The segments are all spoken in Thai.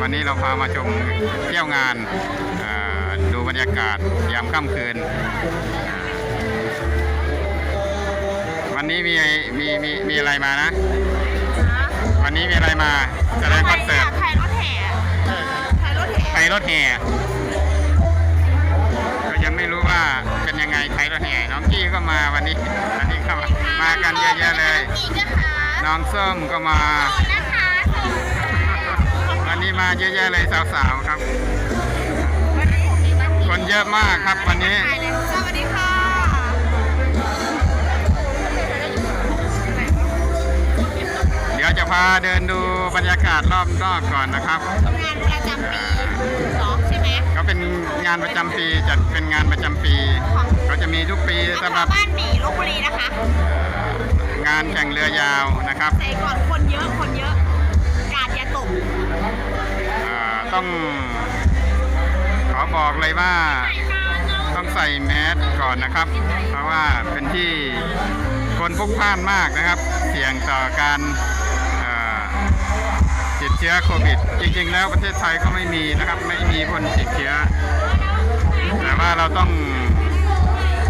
วันนี้เราพามาชมเที่ยวงานเอ่อดูบรรยากาศยามค่ำคืน วันนี้มีมีมีมีอะไรมานะ วันนี้มีอะไรมาแสดงคอนเสิร์ตถ่ายรถแห่ถ่ายรถแห่ไทยรถแห่ก็ยังไม่รู้ว่าเป็นยังไงไทยรถแห่น้องกี้ก็มาวันนี้วันนี้เข้ามามากันเยอะๆเลยอีกนะคะน้องส้มก็มาขอบคุณ นะคะวันนี้มาเยอะๆเลยสาวๆครับ คนเยอะมากครับวันนี้ถ่ายเลยสวัสดีค่ะ เดี๋ยวจะพาเดินดูบรรยากาศรอบนอกก่อนนะครับงานประจำปีสองใช่ไหมก็เป็นงานประจำปีจัดเป็นงานประจำปีเขาจะมีทุกปีอำสำเภหรัอบบ้านหมี่ลบบุรีนะคะ งานแข่งเรือยาวนะครับใส่ก่อนคนเยอะคนเยอะ ต้องขอบอกเลยว่าต้องใส่แมสก่อนนะครับ เพราะว่าเป็นที่คนพลุกพล่านมากนะครับ เสี่ยงต่อการติดเชื้อโควิด จริงๆ แล้วประเทศไทยก็ไม่มีนะครับ ไม่มีคนติดเชื้อ แต่ว่าเราต้อง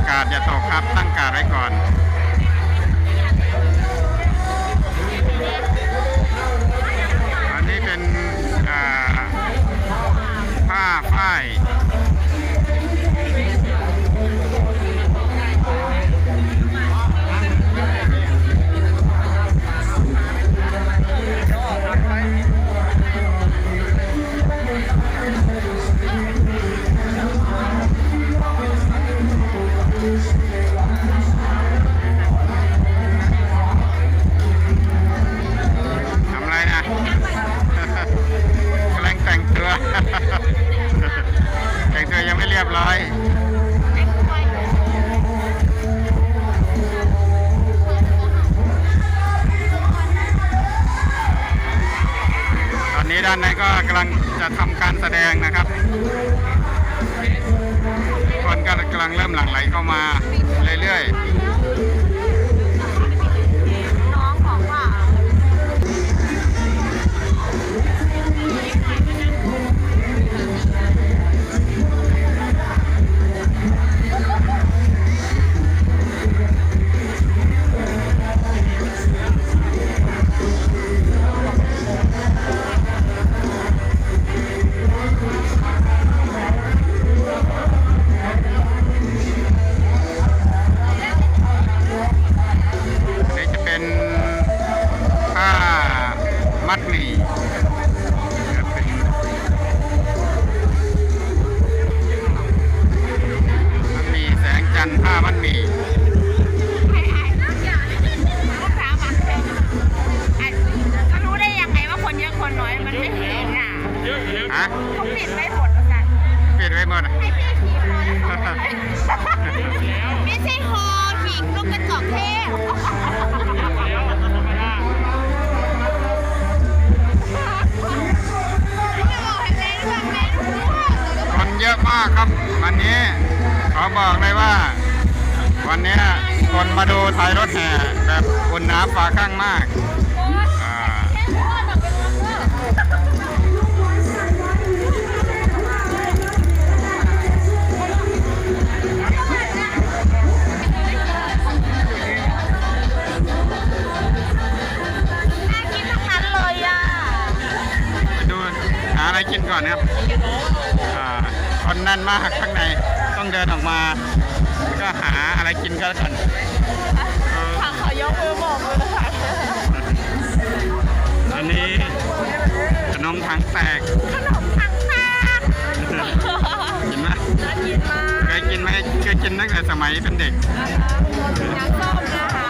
กาดอย่าตกครับตั้งการดไว้ก่อน ผ้าฝ้ ก็กำลังเริ่มหลั่งไหลเข้ามาเรื่อยๆ มั กินก็ก่อนเออเขายกมือบอกเลยนะคะอันนี้ขนมถังแตก ขนมถังแตกกินไหมน่ากินมากเคยกินไหมเคยกินตั้งแต่สมัยเป็นเด็กน้ำส้มนะคะ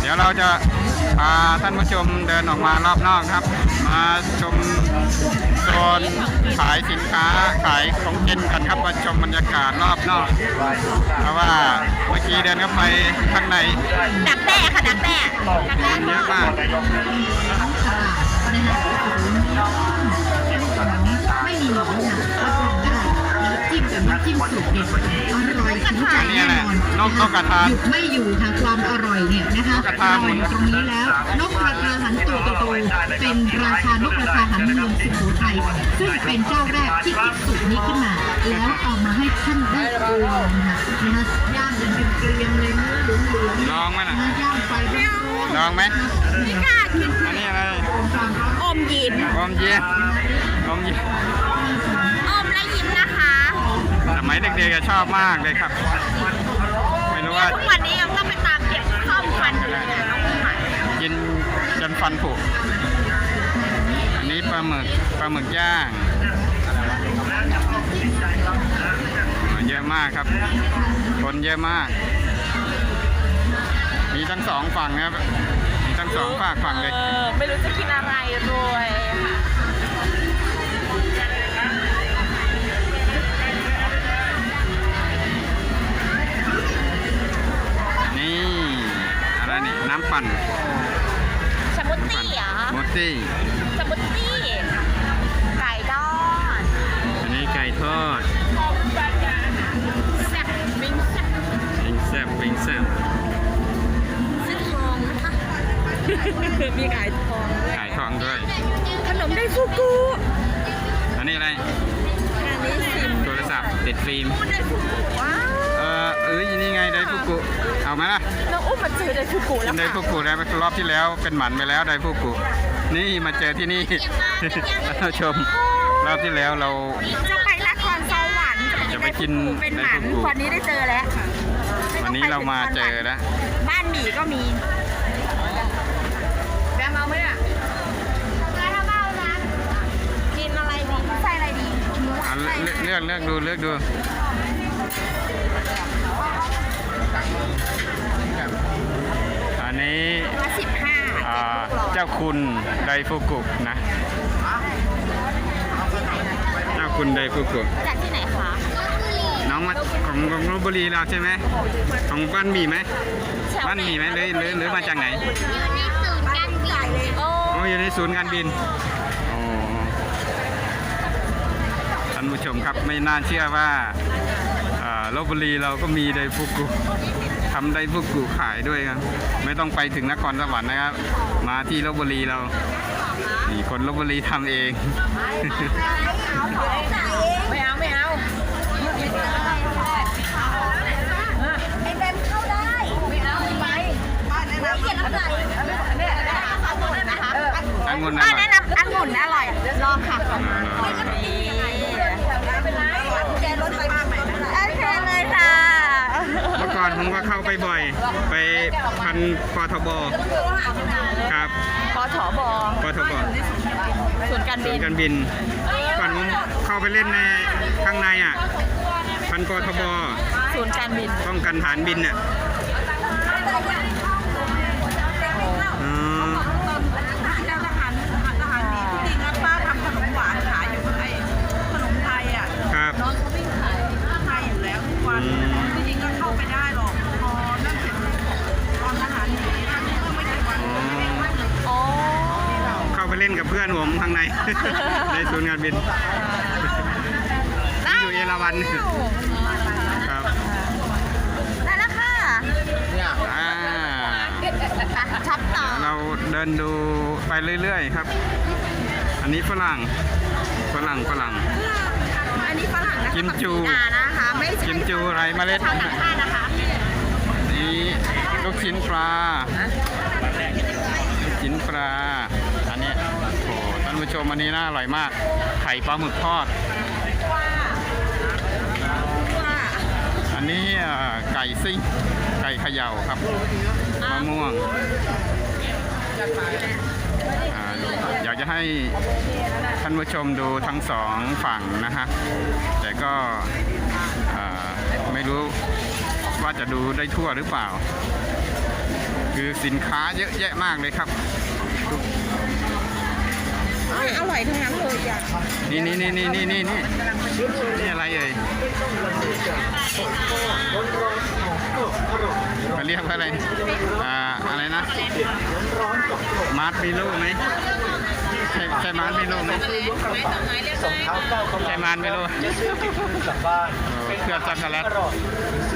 เดี๋ยวเราจะ พาท่านผู้ชมเดินออกมารอบนอกครับ มาชมโซนขายสินค้าขายของกินกันครับมาชมบรรยากาศรอบนอก เพราะว่าเมื่อกี้เดินเข้าไปข้างในดักแด้ค่ะดักแด้ดักแด้คนเยอะมากไม่มีหมอหนักก็ทานได้สุดเด็ดอร่อยถึง ใจแน่นอนนกนกกระทาหยุดไม่อยู่ค่ะความอร่อยเนี่ยนะคะนกกระทาอหมุร่อยนตรงนี้แล้ว นกกระทาหันตัวโตๆเป็นราชานกกระทาหันเมืองสุโขทัยซึ่งเป็นเจ้าแรกที่คิดสูตรนี้ขึ้นมา แล้วเอามาให้ท่านได้ลองค่ะนะคะย่างกันเป็นเกลียมเลยเนื้อเหลืองๆลองไหมล่ะนะย่างไฟร้อนๆลองไหมไม่กล้ากินอันนี้อะไรความร้อนอมยิ้มอมยิ้มอมยิ้มอมและยิ้มนะคะส มัยเด็กๆก็ชอบมากเลยครับ ไม่รู้เนี่ยว่าทุกวันนี้ยังต้องไปตามเก็บข้าวฟันอยู่เลยนะน้องหมายกินจนฟันผุอันนี้ปลาหมึกปลาหมึกย่างเยอะมากครับ คนเยอะมาก มีทั้งสองฝั่งนะครับ มีทั้งสองฝากฝั่งเลยเออไม่รู้จะกินอะไรรวยค่ะ นี่น้ำปั่นสมูทตี้เหรอมดตี้สมูทตี้ไก่ดอนอันนี้ไก่ทอดแซ่บบิ้งแซ่บปิงแซบปิงแซบซื้อทองนะคะมีไก่ทองด้วยไก่ทองด้วย ขนมไดฟูกุอันนี้อะไรอันนี้ซิมโทรศัพท์ติดฟิล์มพูดไดฟูกุว้าวเออเอ้ยนี่ไงไดฟุกุเอาไหมล่ะ น้องอุ้มมาเจอไดฟูกุกิแล้วนไดค่ะฟุกุแล้วรอบที่แล้วเป็นหมันไปแล้วไดฟุกุนี่มาเจอที่นี่ท่านผู้ชมรอบที่แล้วเราจะไปนครสวรรค์จะไปกินเป็นหไดมันฟูกุวันนี้ได้เจอแล้ววันนี้เรามาเจอแล้วบ้านหมี่ก็มีแบมเอาไหมอะถ้าเมานะกินอะไรดีใส่อะไรดีอะเลือกเลือกเลือกดูเลือกดู อันนี้มาสิบห้าอ่าเจ้าคุณไดฟุกุนะเจ้าคุณไดฟุกุจากที่ไหนคะน้องมาของของลพบุรีเราใช่ไหมของบ้านมีไหมบ้านมีไหมหรือหรือหรือมาจากไหนอยู่ในศูนย์การบินเลยโอ้โอ้อยู่ในศูนย์การบินโอ้ท่านผู้ชมครับไม่น่าเชื่อว่าอ่าลบบุรีเราก็มีไดฟุกุ ทำไดฟุกุขายด้วยครับ ไม่ต้องไปถึงนครสวรรค์นะครับ มาที่ลบบุรีเรานี่คนลบบุรีทำเอง ไม่เอาไม่เอาไอ้เบมเข้าได้ไม่เอาไปไม่เขียนน้ำใจเนี่ยองุ่นนะคะองุ่นออะร่อยแนะนำองุ่นอร่อยลองค่ะ อก่อนผมก็เข้าไปบ่อย ไปพันปทบครับปทบปทบศูนย์การศูบินนย์การบิน ก่อนผมเข้าไปเล่นในข้างในอะ พันปทบศูนย์การบินป้องกันฐานบินอะอ๋อ แล้วทหารทหารดีที่จริงนะป้าทำขนมหวานขายอยู่ไอ้ขนมไทยอะ ครับ น้องเขาวิ่งขายข้างในอยู่แล้วทุกวัน อืม ที่จริงก็เข้าไปได้หรอกพอนั่นเสร็จตอนทหารดีนั่นก็ไม่กี่วัน อ๋อ เข้าไปเล่นกับเพื่อนผมข้างใน ในศูนย์การบินอยู่เอราวัณครับได้แล้วค่ะอ่าชับต่อเดี๋ยวเราเดินดูไปเรื่อย ๆ ครับ อันนี้ฝรั่ง ฝรั่งฝรั่ง อันนี้ฝรั่งนะคะกิมจูปากสีดานะคะไม่ใช่กิมจูไรเมล็ดชาวต่างชาตินะคะนี่ลูกชิ้นปลาลูกชิ้นปลา ชมอันนี้น่าอร่อยมาก ไข่ปลาหมึกทอด อันนี้ไก่ซิ่งไก่เขย่าครับมะม่วงอยากจะให้ท่านผู้ชมดูทั้งสองฝั่งนะฮะ แต่ก็ไม่รู้ว่าจะดูได้ทั่วหรือเปล่า คือสินค้าเยอะแยะมากเลยครับ อร่อยทั้งนั้นเลยอะนี่นี่นี่นี่นี่นี่นี่นี่อะไรเอ่ยเขาเรียกว่าอะไร อ่า อะไรนะ มาร์ทมิโลไหมใช่ใช่มานไม่รู้ไหมส่งเท้าก้าวเข้าใช่มามานไม่รู้จะซื้อติดมือกลับบ้านเออเครื่องช็อกโกแลตอร่อย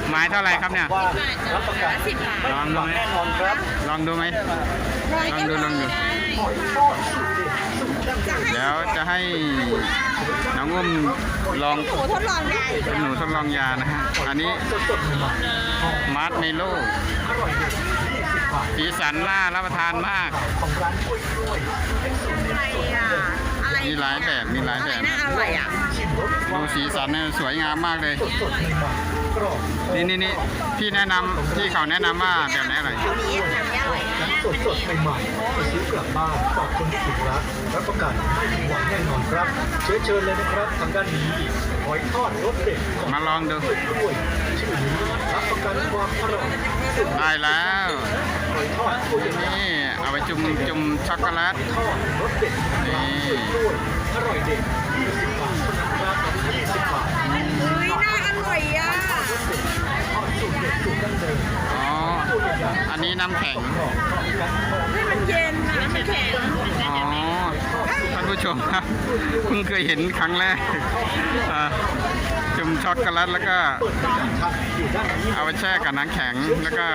ไม้เท่าไหร่ครับเนี่ยว่ารับประกันสิบบาทลองดูไหมแน่นอนครับลองดูไหมลองดูลองดู เด็ดสูตรดั้งเดิมเดี๋ยวจะให้น้องอุ้มลองหนูทดลองยาอีกหนูทดลองยานะฮะ อันนี้สดๆใหม่ๆหอมมาร์ชเมโลอร่อยเด็ด20บาทสีสันน่ารับประทานมากของร้านกล้วยกล้วยเป็นสูตรเด็ดอะไรอะอะไรมีหลายแบบมีหลายอะแบไรบน่าอร่อยอะชิมรสดูสีสันเนี่ยสวยงามมากเลยสดๆใหม่ๆกรอบนี่นี่นี่พี่แนะนำที่เขาแนะนำว่าแบบไหนอร่อย นี่แบบนี้อร่อยนะสดสดๆใหม่ๆไปซื้อกลับบ้านฝากคนที่ถูกรักรับประกันไม่มีหวังแน่นอนครับเชิญเชิญเลยนะครับทางด้านนี้หอยทอดรสเด็ดของมาลองดูกล้วยกล้วยชื่อนี้รับประกันความอร่อยสุดได้แล้วหอยทอดตัวใหญ่นี่เอาไปจุ่มจุ่มช็อกโกแลตทอดรสเด็ดของร้านกล้วยกล้วยอร่อยเด็ด20บาทเท่านั้น นนี้น้ำแข็งกรอบทอดกันทอดเฮ้ยมันเย็นนะมันแข็งอ๋อ ท่านผู้ชมครับเพิ่งเคยเห็นครั้งแรกอ่าจุ่มช็อกโกแลตแล้วก็เปิดร้านทันอยู่ด้านนี้เอาไปแช่กับน้ำแข็งแล้วก็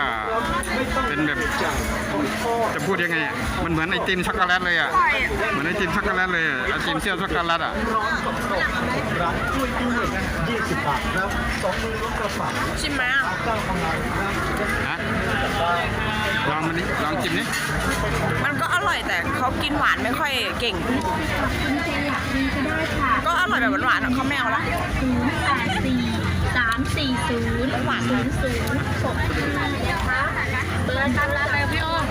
เป็นแบบจากหอยทอดจะพูดยังไงอะมันเหมือนไอติมช็อกโกแลตเลยอะอร่อยอะเหมือนไอติมช็อกโกแลตเลยอะไอติมเซี่ยวช็อกโกแลตอะร้อนกับกรอบของร้านกล้วยกล้วย20บาทครับสองมือลดกระเป๋าชิมไหมอะเก้าของเราครับจะฮะก ลับบ้านลองมันนี้ลองจิ้มนี่มันก็อร่อยแต่เขากินหวานไม่ค่อยเก่ง ก็อร่อยแบบหวานๆอะเขาไม่เอาละศูนย์แปดสี่สามสี่ศูนย์ศูนย์ศูนย์หกนะคะเบอร์ตามร้านไปพี่อ้อม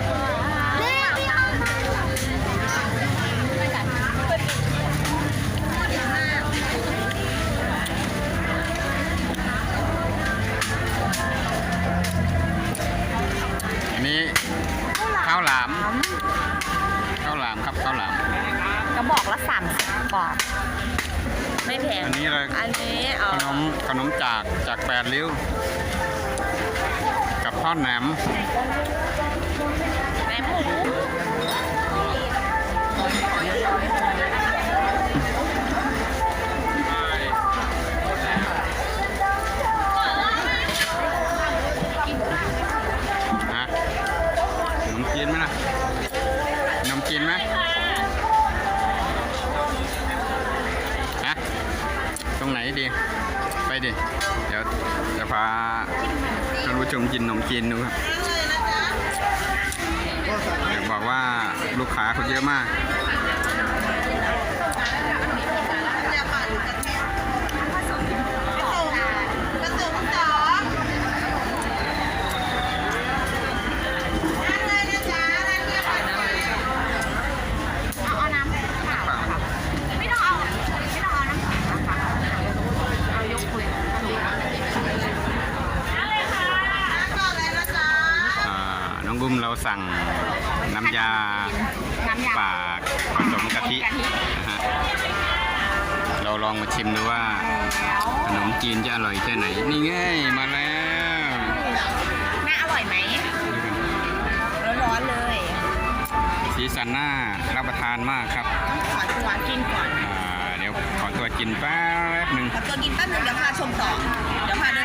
นมขนมจากจากแปดริ้ว กับทอดแหนมแหนมหมู ชมกินขนมจีนดูครับอยากบอกว่าลูกค้าเขาเยอะมาก เอาน้ำเปล่าค่ะไม่ต้องเอาไม่ต้องเอาน้ำแข็งนะคะเอายกคุย อ่าน้องบุ้มเรา สั่งน้ำยาน้ำยาปากผสมกะทินะฮะเราลองมาชิมดูว่าขนมจีนจะอร่อยแค่ไหน นี่ไงมาแล้วแม่อร่อยไหมร้อนๆเลย สีสันหน้ารับประทานมากครับ ขอตัวกินก่อน อ่า เดี๋ยวขอตัวกินแป๊บหนึ่งขอตัวกินแป๊บนึงเดี๋ยวพาชมต่อเดี๋ยวพาเดิน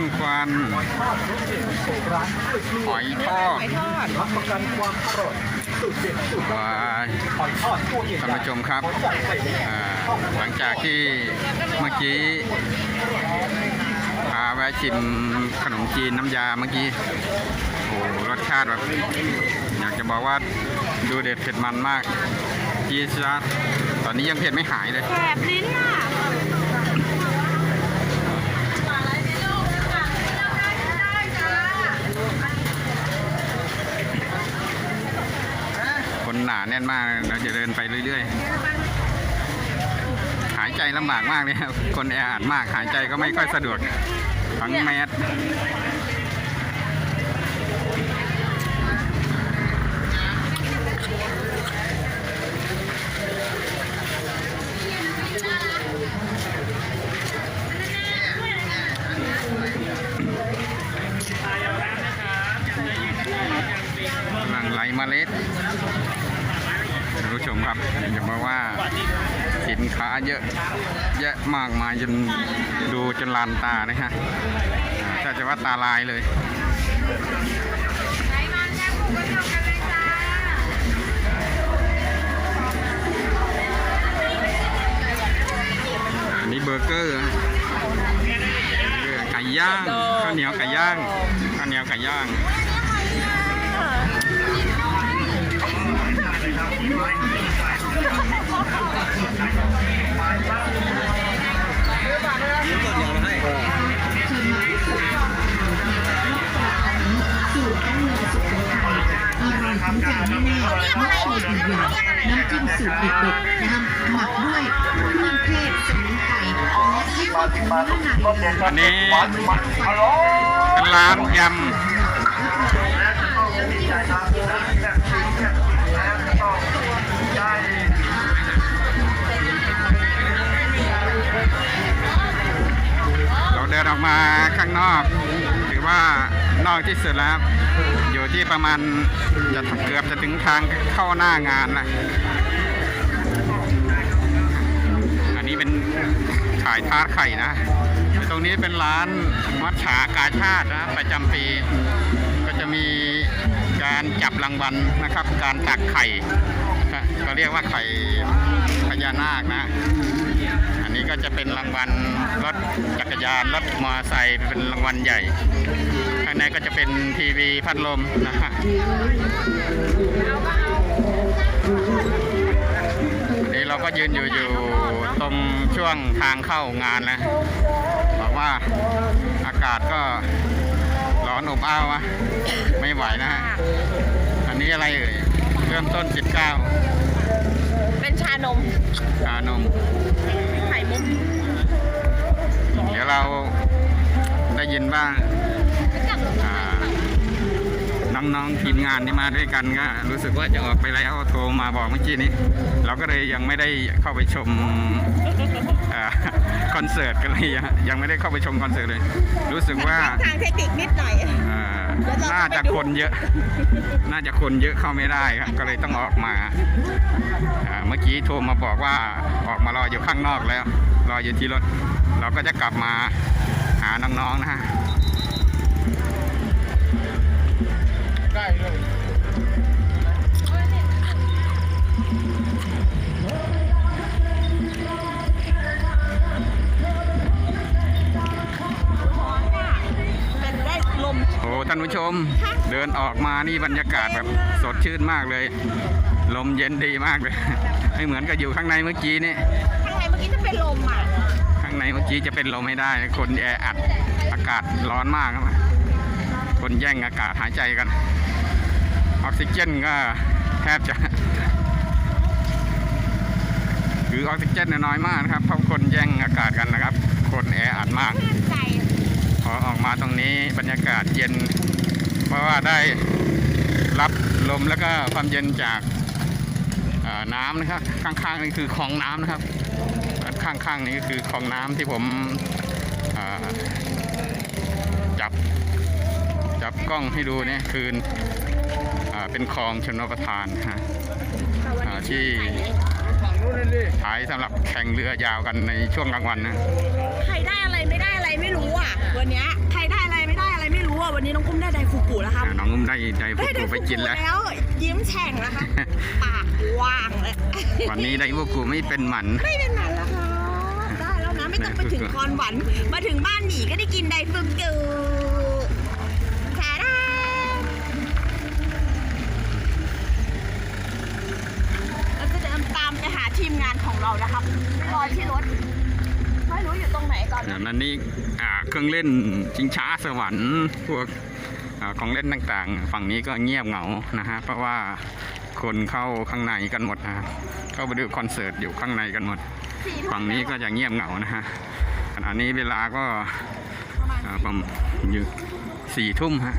มีมะข้นควันหอยทอดรสเด็ดของร้านกล้วยกล้หวอยยทอดไข่ทอดรับประกันความอร่อยสูตรเด็ดสูตรวายหอยทอดตัวใหญ่ท่านผู้ชมครับหอยใหญ่ไข่แดงอ่าหลังจากที่เมื่อกี้พาแวะชิมขนมจีนน้ำยาเมื่อกี้โอ้โหรสชาติแบบอยากจะบอกว่าดูเด็ดเผ็ดมันมากจีดจัดตอนนี้ยังเผ็ดไม่หายเลยแสบลิ้นอะ คนหนา แน่นมากเราจะเดินไปเรื่อยๆ หายใจลำบากมากเลยครับ คนแออัดมาก หายใจก็ไม่ค่อยสะดวกทั้งแมส หลังไหลเมล็ดท่านผู้ชมครับจะบอกว่า สินค้าเยอะแยะมากมายจนดูจนลานตานะฮะถ้าจะว่าตาลายเลยอันนี้เบอร์เกอร์ไก่ย่างข้าวเหนียวไก่ย่างข้าวเหนียวไก่ย่าง ถึงใจแน่ๆไม่เคยผิดหวังน้ำจิ้มสูตรเด็ดๆนะคะหมักด้วยเครื่องเทศสมุนไพรและให้เข้าถึงเนื้อในอันนี้เป็นร้านยำเราเดินออกมาข้างนอกถือว่า นอกที่สุดแล้วครับ อยู่ที่ประมาณจะเกือบจะถึงทางเข้าหน้างานแล้วอันนี้เป็นขายทาร์ตไข่นะ ตรงนี้เป็นร้านมัดฉากาชาตินะประจำปี ก็จะมีการจับรางวัลนะครับ การตักไข่ก็เรียกว่าไข่พญานาคนะ นนี้ก็จะเป็นรางวัลรถจักรยานรถมอเตอร์ไซค์เป็นรางวัลใหญ่ ข้างในก็จะเป็นทีวีพัดลมนะฮะนี่เราก็ยืนอยู่อยู่ตรงช่วงทางเข้างานนะบอกว่าอากาศก็ร้อนอบอ้าวอะไม่ไหวนะฮะอันนี้อะไรเอ่ยเริ่มต้น 19 เป็นชานม ชานมไข่มุก เดี๋ยวเราได้ยินว่าอ่าน้องๆทีมงานที่มาด้วยกันก็รู้สึกว่าจะออกไปแล้วโทรมาบอกเมื่อกี้นี้ เราก็เลยยังไม่ได้เข้าไปชมอ่าคอนเสิร์ตกันเลยยังยังไม่ได้เข้าไปชมคอนเสิร์ตเลย รู้สึกว่าทางเทคนิคนิดหน่อยอ่าน่าจะคนเยอะ น่าจะคนเยอะเข้าไม่ได้ครับก็เลยต้องออกมาอ่าเมื่อกี้โทรมาบอกว่าออกมารออยู่ข้างนอกแล้ว รออยู่ที่รถ เราก็จะกลับมาหาน้องๆนะฮะเป็นได้ลมโอ้ท่านผู้ชม เดินออกมานี่บรรยากาศแบบสดชื่นมากเลย ลมเย็นดีมากเลย ไม่เหมือนกับอยู่ข้างในเมื่อกี้นี่ข้างใน เป็นลมอะ ข้างในเมื่อกี้จะเป็นลมไม่ได้ คนแออัดอากาศร้อนมากครับคนแย่งอากาศหายใจกัน ออกซิเจนก็แทบจะคือออกซิเจนเนี่ยน้อยมากนะครับเพราะคนแย่งอากาศกันนะครับ คนแออัดมากพอออกมาตรงนี้บรรยากาศเย็น เพราะว่าได้รับลมแล้วก็ความเย็นจากน้ำนะครับ ข้างๆนี่คือคลองน้ำนะครับ ข้างๆนี้ก็คือคลองน้ำที่ผมเอ่อจับจับกล้องให้ดูเนี่ยคือเอ่อเป็นคลองชนประทานนะฮะอ่าที่ขายสำหรับแข่งเรือยาวกันในช่วงกลางวันนะใครได้อะไรไม่ได้อะไรไม่รู้อะวันเนี้ยใครได้อะไรไม่ได้อะไรไม่รู้อะวันนี้น้องกุ้มได้ไดฟูกุแล้วครับอ่าน้องอุ้มได้ได้พวได้กไดกูฟูไปกินกุแล้วแล้ว ยิ้มแฉ่งแล้วครับปากว่างเลยวันนี้ได้พวกกูไม่เป็นหมันไม่เป็นไรแล้วครับได้แล้วนะ ไม่ต้องไปถึงคอนหวัน มาถึงบ้านหมีก็ได้กินไดฟูกุแฉได้เราจะเดินตามไปหาทีมงานของเรานะครับรอที่รถ ไม่รู้อยู่ตรงไหนตอนนี้ นั้นนี่อ่าเครื่องเล่นชิงช้าสวรรค์พวกอ่าของเล่นต่างๆ ฝั่งนี้ก็เงียบเหงานะฮะเพราะว่าคนเข้าข้างในกันหมดนะฮะเข้าไปดูคอนเสิร์ตอยู่ข้างในกันหมด ฝั่งนี้ก็จะเงียบเหงานะฮะขณะนี้เวลาก็อ่าประมาณอยู่สี่ทุ่มฮะ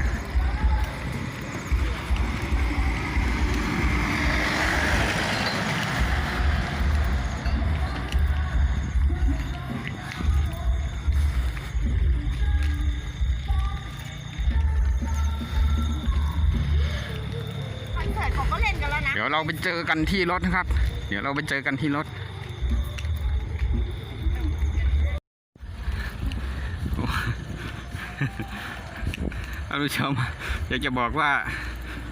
คอนเสิร์ตเขาก็เล่นกันแล้วนะเดี๋ยวเราไปเจอกันที่รถนะครับ เดี๋ยวเราไปเจอกันที่รถ ท่านผู้ชมอยากจะบอกว่า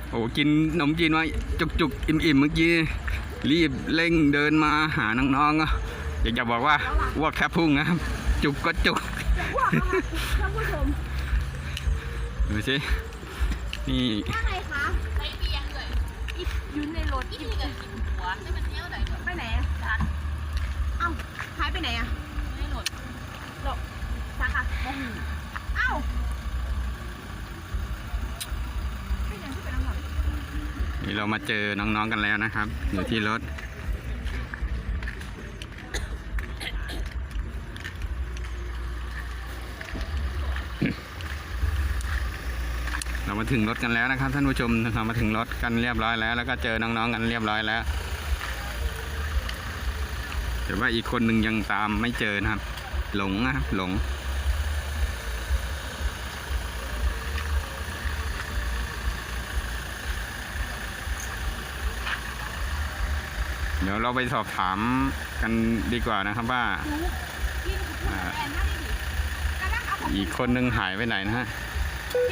โอ้กินขนมจีนมาจุกจุกๆอิ่มๆเมื่อกี้ รีบเร่งเดินมาหาน้องๆอะอยากจะบอกว่าอ้วกแค่พุ่งนะครับ จุกก็จุกท่านผู้ชมดูสินี่ว่าไงคะใช้เบียงเลยยืนในรถกินกับกินหัวให้มันเที่ยวไหนไปไหนอะซักเอ้าหายไปไหนอะไม่หลดหลบซักอะโมโหเอ้าไม่ยังที่เป็นน้ำหนักนี่เรามาเจอน้องๆกันแล้วนะครับ อยู่ที่รถ เรามาถึงรถกันแล้วนะครับ ท่านผู้ชมเรามาถึงรถกันเรียบร้อยแล้ว แล้วก็เจอน้องๆกันเรียบร้อยแล้วแต่ว่าอีกคนหนึ่งยังตามไม่เจอนะครับ หลงนะครับหลง เดี๋ยวเราไปสอบถามกันดีกว่านะครับว่าอ่าอีกคนหนึ่งหายไปไหนนะฮะพี่